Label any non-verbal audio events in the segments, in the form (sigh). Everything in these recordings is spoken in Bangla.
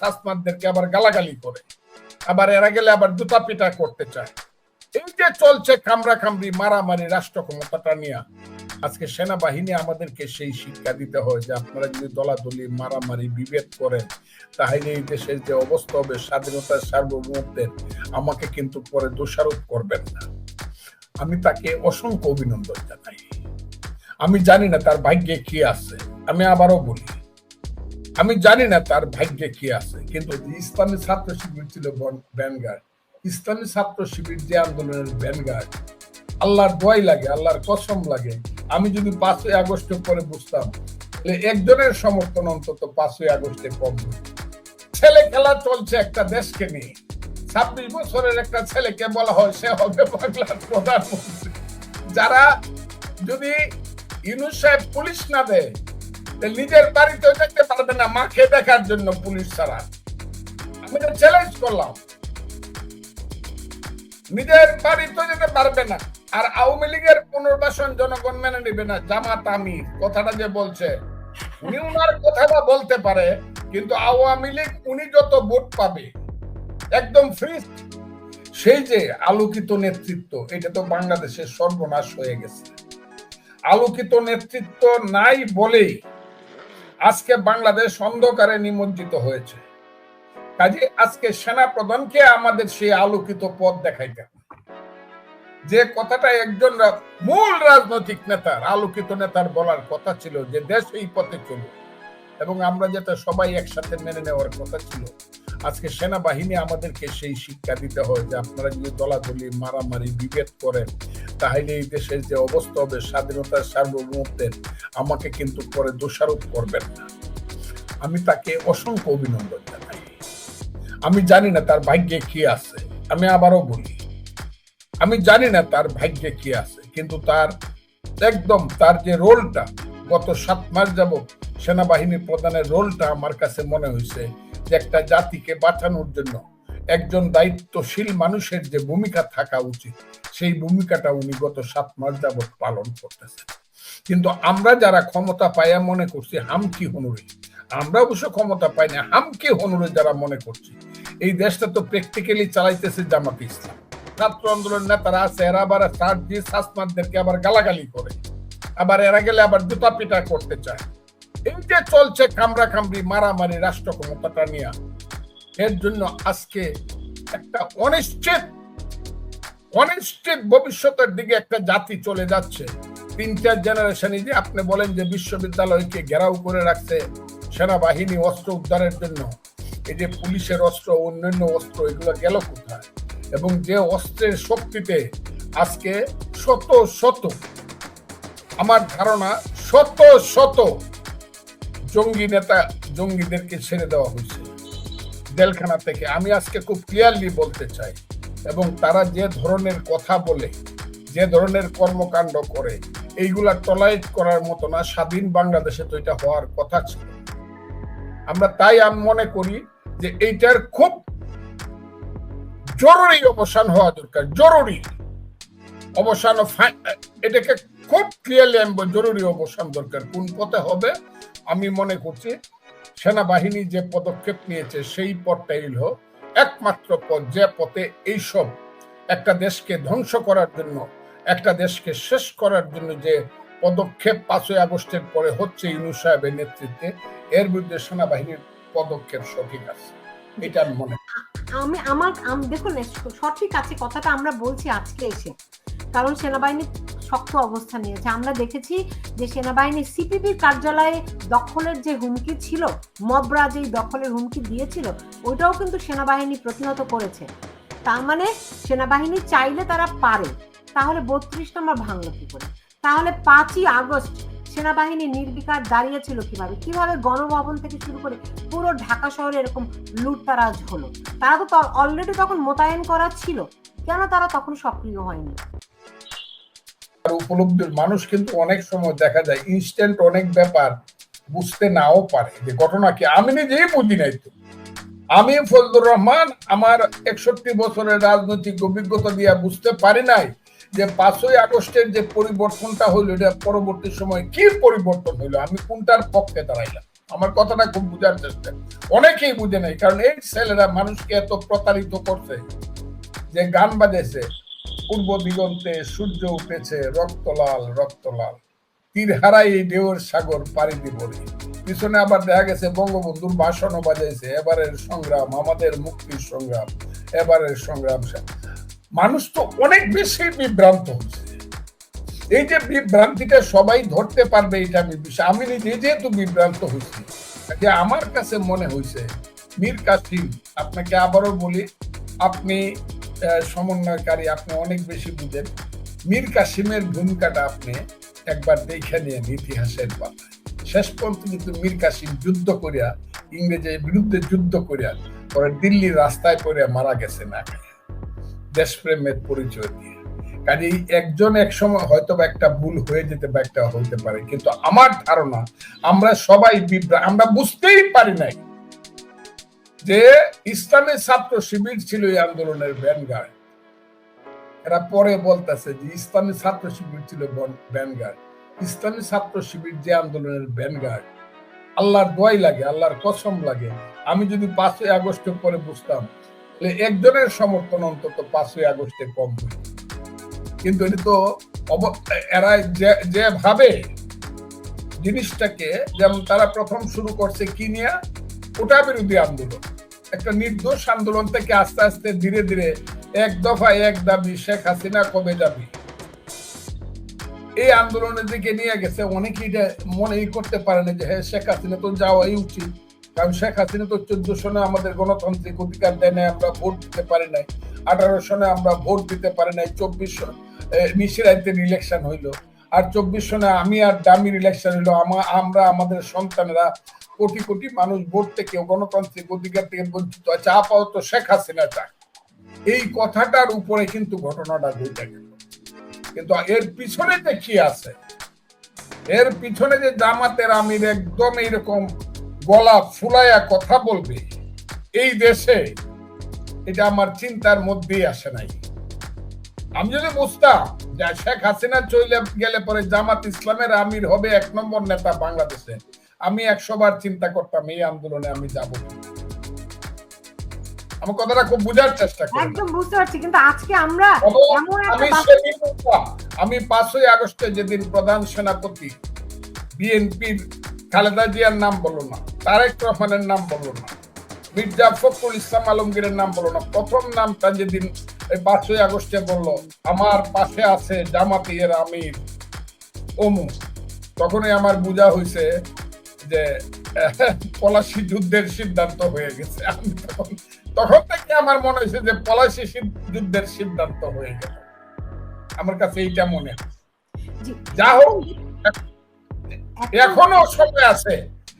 সাসমানদেরকে আবার গালাগালি করে। আবার এরা গেলে আবার জুতা পিটা করতে চায়। এই যে চলছে মারামারি রাষ্ট্র ক্ষমতাটা নিয়ে, আজকে সেনাবাহিনী আমাদেরকে সেই শিক্ষা দিতে হয় যে আপনারা যদি দলাদলি, মারামারি, বিভেদ করেন, তাহলে এই দেশের যে অবস্থা হবে, স্বাধীনতার সার্বভৌমত্বের আমাকে কিন্তু পরে দোষারোপ করবেন না। আমি তাকে অসংখ্য অভিনন্দন জানাই। আমি জানি না তার ভাগ্যে কি আছে। আমি আবারও বলি আমি জানি না তার ভাগ্যে কি আছে, কিন্তু ইসলামী ছাত্র শিবির ছিল ব্যানগার্ড। ইসলামী ছাত্র শিবির যে আন্দোলনের ব্যানগার্ড, আল্লাহর দোয়াই লাগে, আল্লাহর কসম লাগে। আমি যদি পাঁচই আগস্ট পরে বুঝতাম একজনের সমর্থন অন্তত পাঁচই আগস্টে কম ছেলে খেলা চলছে একটা দেশকে নিয়ে। ছাব্বিশ বছরের একটা ছেলেকে বলা হয়, সে হবে বাংলার প্রধানমন্ত্রী। যারা যদি ইউনুস সাহেব পুলিশ না দেয় নিজের বাড়িতেও দেখতে পারবে না মাকে দেখার জন্য পুলিশ ছাড়া। আমি তো চ্যালেঞ্জ করলাম। নিজের বাড়িতে যেতে পারবে না। আর আওয়ামী লীগের পুনর্বাসন জনগণ মেনে নিবে না জামাত আমির। কথাটা যে বলছে, উনি উনার কথাটা বলতে পারে, কিন্তু আওয়ামী লীগ উনি যত ভোট পাবে, একদম ফ্রি সেই যে আলোকিত নেতৃত্ব, এটা তো বাংলাদেশের সর্বনাশ হয়ে গেছে। আলোকিত নেতৃত্ব নাই বলেই আজকে বাংলাদেশ অন্ধকারে নিমজ্জিত হয়েছে। কাজে আজকে সেনা প্রধানকে আমাদের সেই আলোকিত পথ দেখাইতে যে কথাটা একজন মূল রাজনৈতিক নেতার, আলোকিত নেতার বলার কথা ছিল যে দেশ এই পথে চলুক। এবং আমরা যেটা সবাই একসাথে মেনে নেওয়ার কথা ছিল আজকে সেনাবাহিনী আমাদেরকে সেই শিক্ষা দিতে হয় যে আপনারা যদি দলাদলি, মারামারি, বিভেদ করেন, তাহলে এই দেশের যে অবস্থা হবে, স্বাধীনতার সার্বভৌমত্বের, আমাকে কিন্তু পরে দোষারোপ করবেন না। আমি তাকে অসংখ্য অভিনন্দন জানাই। আমি জানি না তার ভাগ্যে কি আছে, আমি আবারও বলি, আমি জানি না তার ভাগ্যে কি আছে, কিন্তু তার একদম তার যে রোলটা, গত সাত মাস যাব সেনাবাহিনী প্রধানের রোলটা আমার কাছে মনে হয়েছে যে একটা জাতিকে বাঁচানোর জন্য একজন দায়িত্বশীল মানুষের যে ভূমিকা থাকা উচিত, সেই ভূমিকাটা উনি গত সাত মাস যাবৎ পালন করতেছেন। কিন্তু আমরা যারা ক্ষমতা পাইয়া মনে করছি হামকি হনুরে আমরা অবশ্য ক্ষমতা পাই না হামকি হনুরে যারা মনে করছি? এই দেশটা তো প্র্যাকটিক্যালি চালাইতেছে জামাত ইসলাম। ছাত্র আন্দোলন নেতারা আছে, এরা আবার সার দিয়ে শাসমানদেরকে আবার গালাগালি করে। আবার এরা গেলে আবার জুতা পিটা করতে চায়। এই যে চলছে কামরা কামড়ি মারামারি রাষ্ট্র ক্ষমতাটা নিয়ে, এর জন্য আজকে একটা অনিশ্চিত অনিশ্চিত ভবিষ্যতের দিকে একটা জাতি চলে যাচ্ছে। তিন চার জেনারেশনই যে আপনি বলেন যে বিশ্ববিদ্যালয়কে ঘেরাও করে রাখছে সেনাবাহিনী অস্ত্র উদ্ধারের জন্য, এই যে পুলিশের অস্ত্র, অন্যান্য অস্ত্র, এগুলো গেল কোথায়? এবং যে অস্ত্রের শক্তিতে আজকে শত শত, আমার ধারণা শত শত জঙ্গি নেতা জঙ্গিদেরকে ছেড়ে দেওয়া হয়েছে। জেলখানা থেকে। আমি আজকে খুব ক্লিয়ারলি বলতে চাই, এবং তারা যে ধরনের কথা বলে, যে ধরনের কর্মকাণ্ড করে, এইগুলা টলাইট করার মতো না, স্বাধীন বাংলাদেশে তো এটা হওয়ার কথা ছিল। আমরা তাই আমি মনে করি যে এইটার খুব জরুরি অবসান হওয়া দরকার, জরুরি। অবসান এটাকে খুব ক্লিয়ারলি আমি জরুরি অবসান দরকার। কোন পথে হবে, আমি মনে করছি সেনাবাহিনী যে পদক্ষেপ নিয়েছে, সেই পথটাই হল একমাত্র পথ, যে পথে এইসব একটা দেশকে ধ্বংস করার জন্য, একটা দেশকে শেষ করার জন্য যে পদক্ষেপ পাঁচই আগস্টের পরে হচ্ছে ইউনুস সাহেবের নেতৃত্বে, এর বিরুদ্ধে সেনাবাহিনীর পদক্ষেপ সঠিক আছে। এটা আমি মনে আমি আমার দেখুন, সঠিক আছে কথাটা আমরা বলছি আজকে এসে। কারণ সেনাবাহিনী শক্ত অবস্থান নিয়েছে। আমরা দেখেছি যে সেনাবাহিনী সিপিবির কার্যালয়ে দখলের যে হুমকি ছিল মবরা যেই দখলের হুমকি দিয়েছিল, ওইটাও কিন্তু সেনাবাহিনী প্রতিহত করেছে। তার মানে সেনাবাহিনী চাইলে তারা পারে। তাহলে বত্রিশ নম্বর ভাঙল কি করে? তাহলে পাঁচই আগস্ট সেনাবাহিনী নির্বিকার দাঁড়িয়েছিল কীভাবে? কীভাবে গণভবন থেকে শুরু করে পুরো ঢাকা শহরে এরকম লুটতারাজ হলো? তারা তো অলরেডি তখন মোতায়েন করা ছিল। কেন তারা তখন সক্রিয় হয়নি? উপলব্ধির মানুষ কিন্তু অনেক সময় দেখা যায় ইনস্ট্যান্ট অনেক ব্যাপার বুঝতে নাও পারে। যে ঘটনা কি? আমি নিজেই বুঝি নাই তো। আমি ফজলুর রহমান আমার একষট্টি বছরের রাজনৈতিক অভিজ্ঞতা দিয়ে বুঝতে পারি নাই যে পাঁচই আগস্টের যে পরিবর্তনটা হইল, এটা পরবর্তী সময় কি পরিবর্তন হইল? আমি কোনটার পক্ষে দাঁড়াইলাম? আমার কথাটা খুব বুঝার চেষ্টা। অনেকেই বুঝে নাই, কারণ এই ছেলেরা মানুষকে এত প্রতারিত করছে, যে গান বাজেছে পূর্ব দিগন্তে সূর্য উঠেছে রক্তলাল রক্তলাল। তীর হারাই ঢেউর সাগর পাড়ি দিব পিছনে আবার দেখা গেছে বঙ্গবন্ধুর ভাষণও বাজাইছে, এবারের সংগ্রাম, আমাদের মুক্তির সংগ্রাম, এবারের সংগ্রাম মানুষ তো অনেক বেশি বিভ্রান্ত হচ্ছে। এই যে বিভ্রান্তিটা সবাই ধরতে পারবে, এটা আমি বিশ্বাস, আমি নিজে যেহেতু বিভ্রান্ত হয়েছি, যে আমার কাছে মনে হয়েছে, মীর কাসিম, আপনাকে আবারও বলি, আপনি সমন্বয়কারী আপনি অনেক বেশি বুঝেন। মীর কাসিমের ভূমিকাটা আপনি একবার দেখে নিয়ে ইতিহাসের পাতায়। শেষ পর্যন্ত কিন্তু মীর কাসিম যুদ্ধ করিয়া, ইংরেজের বিরুদ্ধে যুদ্ধ করিয়া, পরে দিল্লির রাস্তায় পড়ে মারা গেছে না দেশপ্রেমের পরিচয় দিয়ে। কাজেই একজন এক সময় হয়তো বা একটা ভুল হয়ে যেতে বা একটা হইতে পারে, কিন্তু আমার ধারণা আমরা সবাই বিভ্রা আমরা বুঝতেই পারি নাই যে ইসলামী ছাত্র শিবির ছিল এই আন্দোলনের ব্যানগার্ড এরা পরে বলতেছে যে ইসলামী ছাত্র শিবির ছিল ব্যানগার্ড ইসলামী ছাত্র শিবির যে আন্দোলনের ব্যানগার্ড আল্লাহর দোয়াই লাগে, আল্লাহর কসম লাগে। আমি যদি পাঁচই আগস্টের পরে বুঝতাম, তাহলে একজনের সমর্থন অন্তত পাঁচই আগস্টে কম কিন্তু এটা তো এরা যে- যে ভাবে জিনিসটাকে, যেমন তারা প্রথম শুরু করছে কি নিয়ে, ওটা বিরোধী আন্দোলন। একটা নির্দোষ আন্দোলন থেকে আস্তে আস্তে ধীরে ধীরে এক দফায় এক দাবি শেখ হাসিনা কবে যাবি। এই আন্দোলনের দিকে নিয়ে গেছে অনেকে এটা মনেই করতে পারে না যে হ্যাঁ শেখ হাসিনা তো যাওয়াই উচিত। কারণ শেখ হাসিনা তো চোদ্দ সনে আমাদের গণতান্ত্রিক অধিকার দেয় নাই, আমরা ভোট দিতে পারি নাই। আঠারো সনে আমরা ভোট দিতে পারি নাই, চব্বিশ সন নিশিরাইতের ইলেকশন হইল। আর চব্বিশ সনে আমি আর দামির ইলেকশন আমা- আমরা আমাদের সন্তানেরা কোটি কোটি মানুষ ভোট থেকে গণতান্ত্রিক অধিকার থেকে বঞ্চিত আছে। আপাতত শেখ হাসিনা চাক এই কথাটার উপরে কিন্তু ঘটনাটা ঘটে গেল। কিন্তু এর পিছনে যে কি আছে? এর পিছনে যে জামাতের আমির একদম এইরকম গলা ফুলাইয়া কথা বলবে, এই দেশে এটা আমার চিন্তার মধ্যেই আসে নাই। আমি যদি বুঝতাম শেখ হাসিনা চলে গেলে পরে জামাত ইসলামের আমির হবে এক নম্বর নেতা বাংলাদেশে। আমি একশো বার চিন্তা করতাম এই আন্দোলনে আমি যাব। আমি কথাটা খুব বোঝার চেষ্টা করি। একদম বুঝতে পারছি কিন্তু আজকে আমরা আমি পাঁচই আগস্টে যেদিন প্রধান সেনাপতি বিএনপির খালেদা জিয়ার নাম বলল না তারেক রহমানের নাম বলল না মির্জা ফখরুল ইসলাম আলমগীরের নাম বলল না প্রথম নামটা যেদিন পাঁচই আগস্টে বলল আমার পাশে আছে আমির অমু। তখনই আমার বোঝা হয়েছে যে (laughs) পলাশি যুদ্ধের সিদ্ধান্ত হয়ে গেছে। আমি তখন তখন থেকে আমার মনে হয়েছে যে পলাশি যুদ্ধের সিদ্ধান্ত হয়ে গেল। আমার কাছে এইটা মনে হয়। যা হোক এখনও সময় আছে।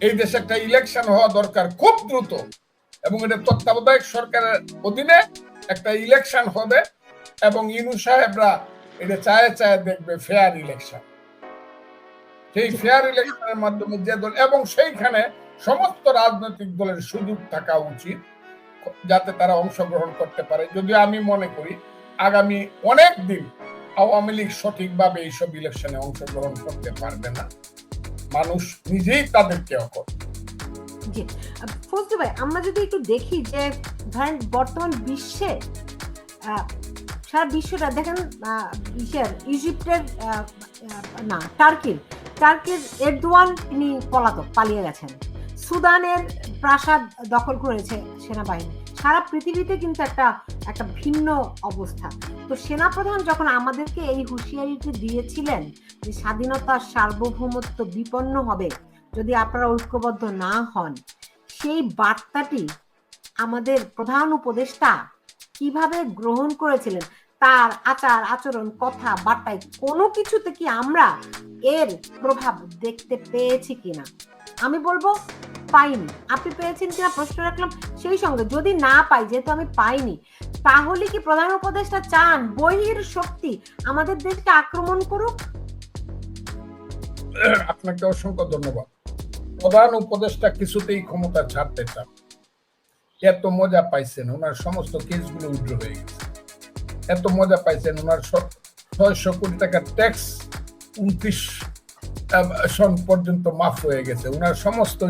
এই দেশে একটা ইলেকশন হওয়া দরকার খুব দ্রুত। এবং এটা তত্ত্বাবধায়ক সরকারের অধীনে একটা ইলেকশন হবে এবং ইনু সাহেবরা এটা চায় চায় দেখবে ফেয়ার ইলেকশন সেই ফেয়ার ইলেকশনের মাধ্যমে যে দল এবং সেইখানে সমস্ত রাজনৈতিক দলের সুযোগ থাকা উচিত, যাতে তারা অংশগ্রহণ করতে পারে। যদিও আমি মনে করি, আগামী অনেক দিন আওয়ামী লীগ সঠিকভাবে এইসব ইলেকশনে অংশগ্রহণ করতে পারবে না। মানুষ নিজেই তাদেরকে অকর জি। ফজলু ভাই, আমরা যদি একটু দেখি যে, ধরেন বর্তমান বিশ্বে সারা বিশ্বটা, দেখেন ইসের, ইজিপ্টের না, টার্কির টার্কির এরদোয়ান তিনি পলাতক, পালিয়ে গেছেন। সুদানের প্রাসাদ দখল করেছে সেনাবাহিনী। সারা পৃথিবীতে কিন্তু একটা একটা ভিন্ন অবস্থা। তো সেনাপ্রধান যখন আমাদেরকে এই হুঁশিয়ারিটি দিয়েছিলেন যে স্বাধীনতার সার্বভৌমত্ব বিপন্ন হবে যদি আপনারা ঐক্যবদ্ধ না হন, সেই বার্তাটি আমাদের প্রধান উপদেষ্টা কীভাবে গ্রহণ করেছিলেন, তার আচার আচরণ, কথা, বার্তায় কোনো কিছুতে কি আমরা এর প্রভাব দেখতে পেয়েছি কিনা? আমি বলব পাইনি। আপনি পেয়েছেন কিনা প্রশ্ন রাখলাম সেই সঙ্গে। যদি না পাই, যেহেতু আমি পাইনি, তাহলে কি প্রধান উপদেষ্টা চান বহির শক্তি আমাদের দেশকে আক্রমণ করুক? আপনাকে অসংখ্য ধন্যবাদ। প্রধান উপদেষ্টা কিছুতেই ক্ষমতা ছাড়তে চান এত মজা পাইছেন ওনার সমস্ত কেসগুলো উজ্জ্ব হয়ে গেছে। এত মজা পাইছেন ওনার ছয়শো কোটি টাকা ট্যাক্স উনত্রিশ সন পর্যন্ত মাফ হয়ে গেছে। ওনার সমস্ত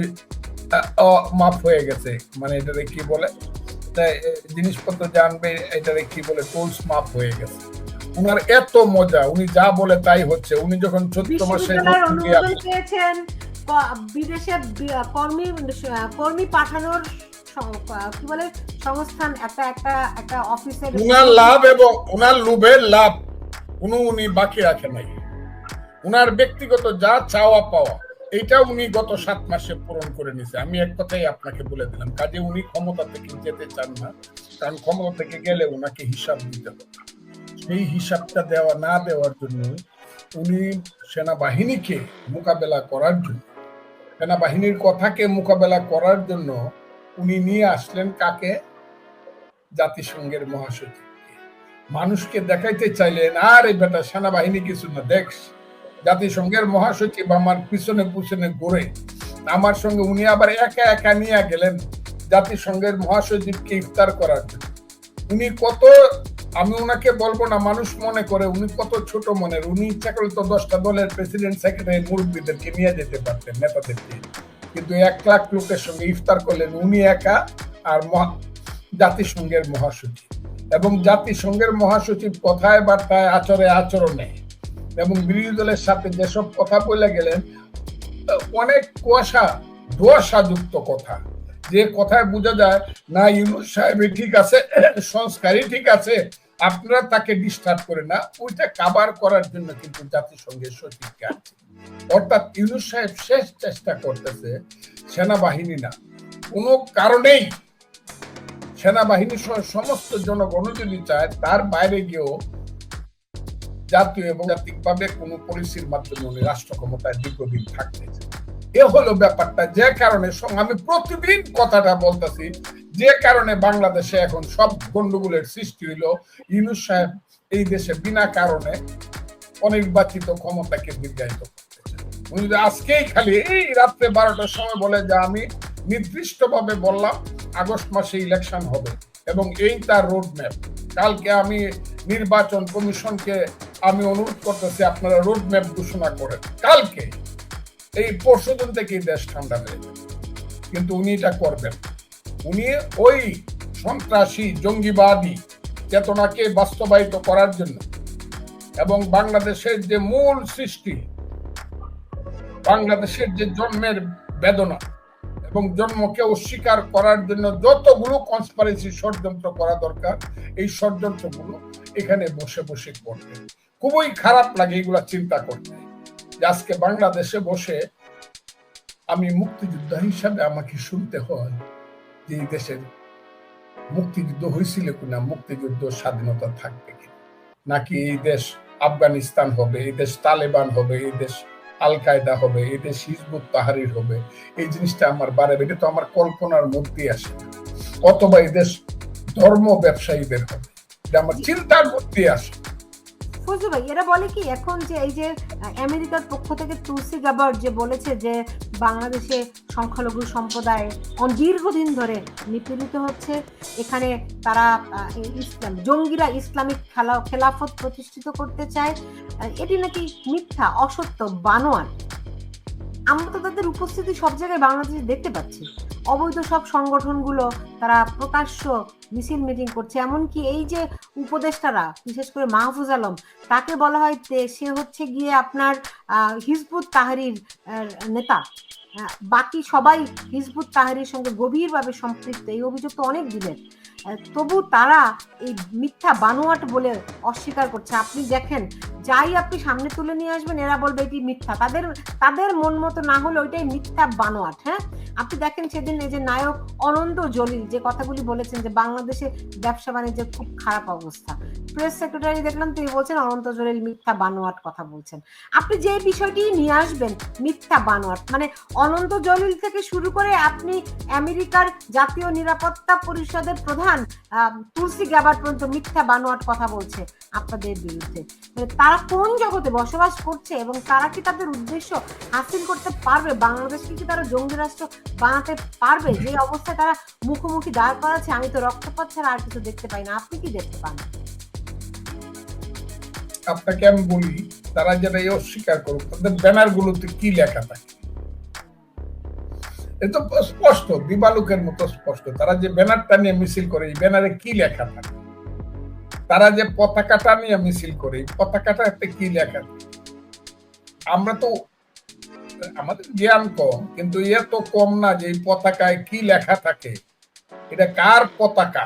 মাফ হয়ে গেছে। মানে এটারে কি বলে? জিনিসপত্র জানবে এটারে কি বলে? টোলস মাফ হয়ে গেছে। ওনার এত মজা উনি যা বলে তাই হচ্ছে। উনি যখন চোদ্দ মাসে বিদেশে কর্মী কর্মী পাঠানোর কি বলে, সংস্থান, একটা একটা একটা অফিসের উনার লাভ এবং উনার লোভের লাভ কোনো উনি বাকি রাখে নাই। উনার ব্যক্তিগত যা চাওয়া পাওয়া এটা উনি গত সাত মাসে পূরণ করে নিছে। আমি এক কথাই আপনাকে বলে দিলাম, কাজে উনি ক্ষমতা থেকে যেতে চান না, কারণ ক্ষমতা থেকে গেলে ওনাকে হিসাব দিতে হবে। সেই হিসাবটা দেওয়া না দেওয়ার জন্য উনি সেনাবাহিনীকে মোকাবেলা করার জন্য সেনাবাহিনীর কথাকে মোকাবেলা করার জন্য উনি নিয়ে আসলেন কাকে? জাতিসংঘের মহাসচিব মানুষকে দেখাইতে চাইলেন, আর এই বেটা, সেনাবাহিনী কিছু না, দেখ, জাতিসংঘের মহাসচিব আমার পিছনে পিছনে ঘুরে। আমার সঙ্গে উনি আবার একা একা নিয়ে গেলেন জাতিসংঘের মহাসচিবকে ইফতার করার জন্য। উনি কত আমি ওনাকে বলব না, মানুষ মনে করে, উনি কত ছোট মনের, উনি ইচ্ছা করলে তো দশটা দলের প্রেসিডেন্ট সেক্রেটারি মুরব্বীদেরকে নিয়ে যেতে পারতেন নেতাদেরকে কিন্তু এক লাখ লোকের সঙ্গে ইফতার করলেন, উনি একা আর জাতিসংঘের মহাসচিব। এবং জাতিসংঘের মহাসচিব কথায় বার্তায় আচরে আচরণে এবং বিরোধী দলের সাথে যেসব কথা বলে গেলেন, অনেক কুয়াশা ধোয়াশা যুক্ত কথা। যে কথায় বোঝা যায়, না, ইউনুস সাহেব ঠিক আছে, সংস্কারই ঠিক আছে। আপনারা তাকে ডিস্টার্ব করে না। ওইটা কাবার করার জন্য কিন্তু জাতিসংঘের সচিবকে আছে। অর্থাৎ ইউনুস সাহেব শেষ চেষ্টা করতেছে সেনাবাহিনী না। কোনো কারণেই সেনাবাহিনী সহ সমস্ত জনগণ যদি চায়, তার বাইরে গিয়েও জাতীয় এবং জাতিকভাবে কোনো পলিসির মাধ্যমে উনি রাষ্ট্র ক্ষমতায় দীর্ঘদিন থাকতে চান। এ হলো ব্যাপারটা, যে কারণে আমি প্রতিদিন কথাটা বলতেছি, যে কারণে বাংলাদেশে এখন সব গন্ডগোলের সৃষ্টি হইল। ইউনুস সাহেব এই দেশে বিনা কারণে অনির্বাচিত ক্ষমতাকে দীর্ঘায়িত উনি আজকেই খালি এই রাত্রে বারোটার সময় বলে যে আমি নির্দিষ্টভাবে বললাম, আগস্ট মাসে ইলেকশন হবে এবং এই তার রোড ম্যাপ কালকে আমি নির্বাচন কমিশনকে আমি অনুরোধ করতেছি, আপনারা রোড ম্যাপ ঘোষণা করেন। কালকে এই পরশুদিন থেকেই দেশ ঠান্ডা হয়ে যাবে। কিন্তু উনি এটা করবেন উনি ওই সন্ত্রাসী, জঙ্গিবাদী, চেতনাকে বাস্তবায়িত করার জন্য এবং বাংলাদেশের যে মূল সৃষ্টি, বাংলাদেশের যে জন্মের বেদনা এবং জন্মকে অস্বীকার করার জন্য যতগুলো কনসপারেসি ষড়যন্ত্র করা দরকার, এই ষড়যন্ত্রগুলো এখানে বসে বসে করতে। খুবই খারাপ লাগে এগুলা চিন্তা করতে। আজকে বাংলাদেশে বসে আমি মুক্তিযোদ্ধা হিসাবে আমাকে শুনতে হয় যে এই দেশের মুক্তিযুদ্ধ হয়েছিল কিনা, মুক্তিযুদ্ধ স্বাধীনতা থাকবে নাকি এই দেশ আফগানিস্তান হবে, এই দেশ তালেবান হবে, এই দেশ আল কায়দা হবে, এই দেশ হিজবুত তাহারির হবে, এই জিনিসটা আমার বারে এটা তো আমার কল্পনার মধ্যে আসে। অথবা এই দেশ ধর্ম ব্যবসায়ীদের হবে, এটা আমার চিন্তার মধ্যে আসে ফজলু ভাই এরা বলে কি, এখন যে এই যে আমেরিকার পক্ষ থেকে তুলসি গাবার যে বলেছে যে বাংলাদেশে সংখ্যালঘু সম্প্রদায় অন- দীর্ঘদিন ধরে নিপীড়িত হচ্ছে, এখানে তারা ইসলাম, জঙ্গিরা ইসলামিক খেলা, খেলাফত প্রতিষ্ঠিত করতে চায় এটি নাকি মিথ্যা, অসত্য বানোয়ার আমরা তো তাদের উপস্থিতি সব জায়গায় বাংলাদেশে দেখতে পাচ্ছি। অবৈধ সব সংগঠনগুলো, তারা প্রকাশ্য মিছিল মিটিং করছে। এমনকি এই যে উপদেষ্টারা, বিশেষ করে মাহফুজ আলম, তাকে বলা হয় সে হচ্ছে গিয়ে আপনার হিজবুত তাহারির নেতা। বাকি সবাই হিজবুত তাহারির সঙ্গে গভীরভাবে সম্পৃক্ত। এই অভিযোগ তো অনেক দিনের। তবু তারা এই মিথ্যা বানোয়াট বলে অস্বীকার করছে। আপনি দেখেন যাই আপনি সামনে তুলে নিয়ে আসবেন, এরা বলবে এটি মিথ্যা। তাদের তাদের মন মতো না হলে ওইটাই মিথ্যা বানোয়াট হ্যাঁ? আপনি দেখেন সেদিন এই যে নায়ক অনন্ত জলিল যে কথাগুলি বলেছেন যে বাংলাদেশে ব্যবসা বাণিজ্যের খুব খারাপ অবস্থা। প্রেস সেক্রেটারি দেখলাম তিনি বলছেন অনন্ত জলিল মিথ্যা বানোয়াট কথা বলছেন। আপনি যে বিষয়টি নিয়ে আসবেন, মিথ্যা বানোয়াট মানে অনন্ত জলিল থেকে শুরু করে আপনি আমেরিকার জাতীয় নিরাপত্তা পরিষদের প্রধান তুলসী গ্যাবার পর্যন্ত মিথ্যা বানোয়াট কথা বলছে আপনাদের বিরুদ্ধে। মানে তারা কোন জগতে বসবাস করছে এবং তারা কি তাদের উদ্দেশ্য হাসিল করতে পারবে? বাংলাদেশকে কি তারা জঙ্গি রাষ্ট্র বানাতে পারবে? যে অবস্থায় তারা মুখোমুখি দাঁড় করাচ্ছে, আমি তো রক্তপাত ছাড়া আর কিছু দেখতে পাই না। আপনি কি দেখতে পান? আপনাকে আমি বলি, তারা যেটা এই অস্বীকার করুক, তাদের ব্যানার গুলোতে কি লেখা থাকে? এ তো স্পষ্ট, দিবালুকের মতো স্পষ্ট। তারা যে ব্যানারটা নিয়ে মিছিল করে, এই ব্যানারে কি লেখা থাকে? তারা যে পতাকাটা নিয়ে মিছিল করে একটা কি লেখা? আমরা তো, আমাদের জ্ঞান কম, কিন্তু এ তো কম না যে পতাকায় কি লেখা থাকে। এটা কার পতাকা?